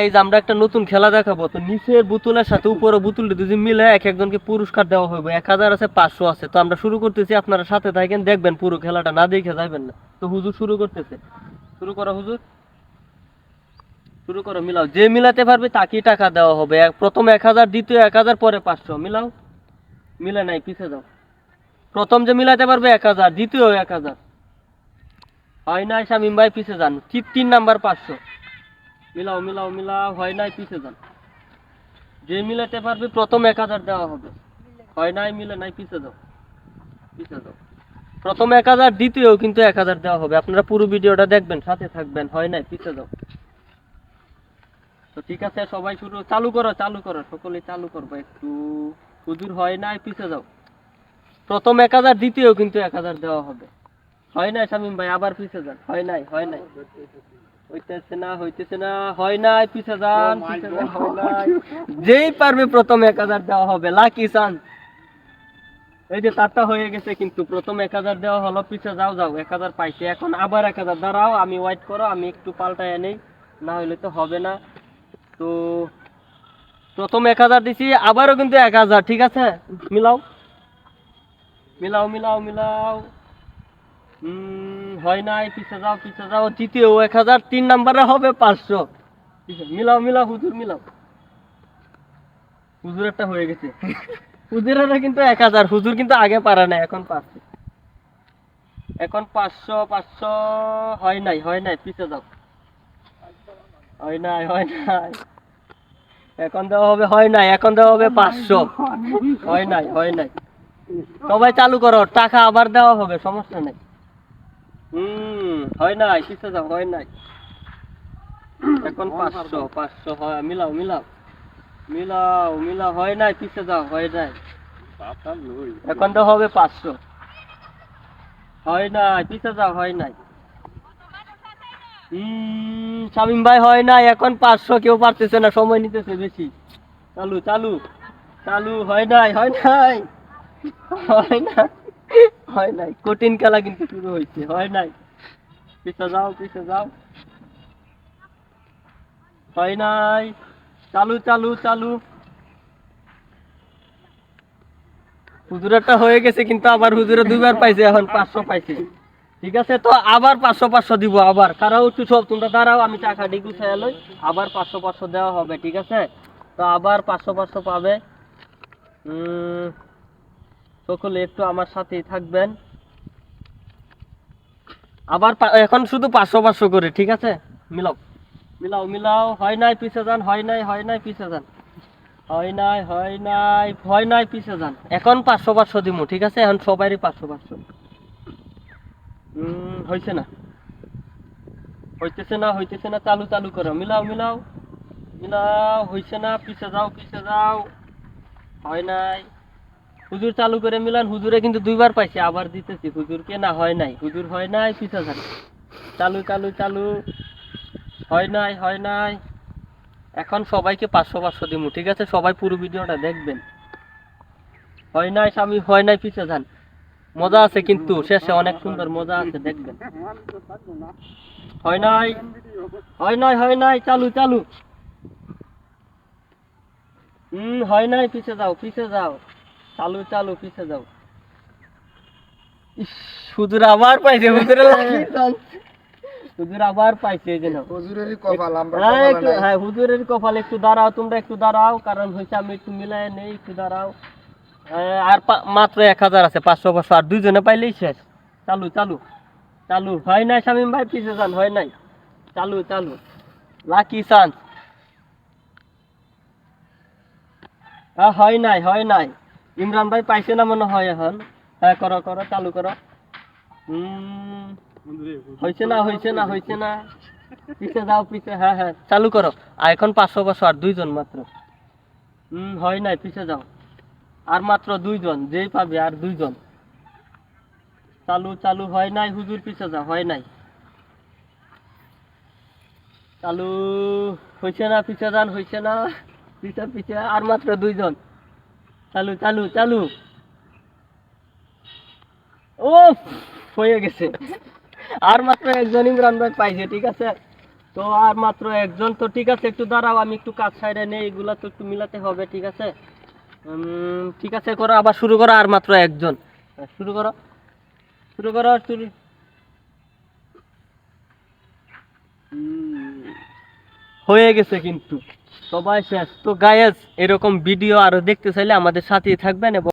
Guys আমরা একটা নতুন খেলা দেখাবো। তো নিচের বোতলের সাথে উপরে বোতলটা যদি মিলে এক একজনকে পুরস্কার দেওয়া হবে এক হাজার আছে, পাঁচশো আছে। তো আমরা শুরু করতেছি, আপনারা সাথে থাকেন, দেখবেন পুরো খেলাটা। না দেখে যাবেন না। তো হুজুর শুরু করতেছে। শুরু করো হুজুর। শুরু করো, মিলাও। যে মিলাতে পারবে তাকেই টাকা দেওয়া হবে। প্রথম এক হাজার, দ্বিতীয় এক হাজার, পরে পাঁচশো। মিলাও। মিলে নাই, পিছে যাও। প্রথম যে মিলাতে পারবে এক হাজার, দ্বিতীয় এক হাজার। হয় নাই, শামিম ভাই, পিছে যান। ঠিক তিন নাম্বার পাঁচশো। মিলাও মিলাও মিলাও, হয় নাই পিছে যান। যে মিলাতে পারবে প্রথম এক হাজার দেওয়া হবে। হয় নাই, মিলে নাই, পিছে যাও। পিছে যাও। প্রথম এক হাজার, দ্বিতীয় কিন্তু এক হাজার দেওয়া হবে। আপনারা পুরো ভিডিওটা দেখবেন, সাথে থাকবেন। হয় নাই, পিছে যাও। তো ঠিক আছে, সবাই শুরু, চালু করো চালু করো। সকলে চালু করব একটু। হুজুর, হয় নাই, পিছে যাও। প্রথম এক হাজার, দ্বিতীয় কিন্তু এক হাজার দেওয়া হবে। হয় নাই, শামিম ভাই, আবার পিছে যান। হয় নাই হয় নাই। হইতেছে না হইতেছে না হয় নাই পিছে যান নাই। যেই পারবে প্রথম এক হাজার দেওয়া হবে লাকি চান। এই যে তারটা হয়ে গেছে কিন্তু প্রথম এক হাজার দেওয়া হলো পিছে যাও যাও এক হাজার পাইছে। এখন আবার এক হাজার দাঁড়াও আমি ওয়েট করো আমি একটু পাল্টায় নেই না হলে তো হবে না। তো প্রথম এক হাজার দিছি আবারও কিন্তু এক হাজার ঠিক আছে? মিলাও। মিলাও মিলাও মিলাও। হয় নাই, পিছে যাও পিছে যাও, তৃতীয়, এক হাজার তিন নাম্বারে হবে পাঁচশো। মিলাও মিলাও, হুজুর মিলাও। হুজুর একটা হয়ে গেছে। হুজুরের কিন্তু এক হাজার, হুজুর কিন্তু আগে পারে না এখন পাচ্ছে এখন পাঁচশো পাঁচশো, হয় নাই হয় নাই, পিছে যাও। হয় নাই হয় নাই। এখন দেওয়া হবে, হয় নাই, এখন দেওয়া হবে পাঁচশো। হয় নাই হয় নাই। সবাই চালু করো, টাকা আবার দেওয়া হবে, সমস্যা নেই। হুম হয় নাই পিছে যাও হয় নাই। এখন পাঁচশো পাঁচশো হয় মিলাও মিলাও। মিলাও মিলাও হয় নাই পিছে যাও হয় নাই। এখন তো হবে পাঁচশো। হয় নাই পিছে যাও হয় নাই। হুম শামিম ভাই হয় নাই এখন পাঁচশো কেউ পারতেছে না সময় নিতেছে বেশি। চালু চালু চালু হয় নাই হয় নাই। হয় নাই। হয় নাই। কঠিন খেলা কিন্তু শুরু হয়েছে হয় নাই। পিছে যাও পিছে যাও। হয় নাই। চালু চালু চালু। হুজুরেরটা হয়ে গেছে কিন্তু আবার হুজুরে দুইবার পাইছে এখন পাঁচশো পাইছে। ঠিক আছে তো আবার পাঁচশো পাঁচশো দিব আবার। কারাও একটু সব তোমরা দাঁড়াও আমি টাকা ডিগু লই আবার পাঁচশো পাঁচশো দেওয়া হবে ঠিক আছে? তো আবার পাঁচশো পাঁচশো পাবে। উম, সকলে একটু আমার সাথেই থাকবেন। আবার এখন শুধু পাঁচশো পাঁচশো করে, ঠিক আছে? মিলাও। মিলাও মিলাও। হয় নাই, পিছে যান। হয় নাই হয় নাই, পিছে যান। হয় নাই হয় নাই হয় নাই, পিছে যান। এখন পাঁচশো পাঁচশো দিমু, ঠিক আছে? এখন সবারই পাঁচশো পাঁচশো। হয়েছে না। হইতেছে না হইতেছে না, চালু চালু করো। মিলাও মিলাও। মিলাও, হইছে না, পিছে যাও পিছে যাও। হয় নাই। হুজুর চালু করে মিলান, হুজুরে কিন্তু দুইবার পাইছে, আবার দিতেছি। হুজুরকে না হয় নাই। হুজুর হয় নাই পিছে যান চালু চালু চালু। হয় নাই হয় নাই। এখন সবাইকে পাঁচশো পাঁচশো দিমু, ঠিক আছে? সবাই পুরো ভিডিওটা দেখবেন। হয় নাই, স্বামী, হয় নাই পিছে যান মজা আছে কিন্তু, শেষে অনেক সুন্দর মজা আছে, দেখবেন। হয় নাই হয় নাই হয় নাই, চালু চালু। হুম, হয় নাই পিছে যাও পিছে যাও। চালু চালু পিছে যাও। হুজুর আবার পাইছে হুজুরে হুজুর আবার পাইছে এই যে নাও। হুজুরেরই কপাল আমরা হ্যাঁ। হ্যাঁ হুজুরের কপাল একটু দাঁড়াও তোমরা একটু দাঁড়াও কারণ হয়েছে আমি একটু মিলাই নেই একটু দাঁড়াও। হ্যাঁ, আর মাত্র এক হাজার আছে পাঁচশো পাঁচশো আর দুইজনে পাইলেই শেষ। চালু চালু চালু। হয় নাই শামিম ভাই পিছে যান হয় নাই। চালু চালু। Lucky chance. হ্যাঁ হয় নাই হয় নাই। ইমরান ভাই পাইছে না মনে হয় এখন? হ্যাঁ করো করো, চালু করো। হয়েছে না হয়েছে না হয়েছে না। পিছে যাও, পিছে হ্যাঁ হ্যাঁ চালু করো। আর এখন পাঁচশো পাঁচশো আর দুইজন মাত্র। হুম হয় নাই, পিছে যাও। আর মাত্র দুইজন, যেই পাবে আর দুইজন। চালু চালু, হয় নাই, হুজুর, পিছে যাও, হয় নাই। চালু হয়েছে না, পিছে যান হয়েছে না। পিছে পিছে, আর মাত্র দুইজন। চালু চালু চালু। ও হয়ে গেছে। আর মাত্র একজন ইমরান ভাই পাইছে, ঠিক আছে? তো আর মাত্র একজন, তো ঠিক আছে, একটু দাঁড়াও, আমি একটু কাজ সাইডে নেই, এগুলা তো একটু মিলাতে হবে, ঠিক আছে? ঠিক আছে, করো, আবার শুরু করো, আর মাত্র একজন। শুরু করো। শুরু করো, শুরু হুম, হয়ে গেছে কিন্তু। সবাই শেষ। তো গায়েস এরকম ভিডিও আরও দেখতে চাইলে আমাদের সাথেই থাকবেন এবং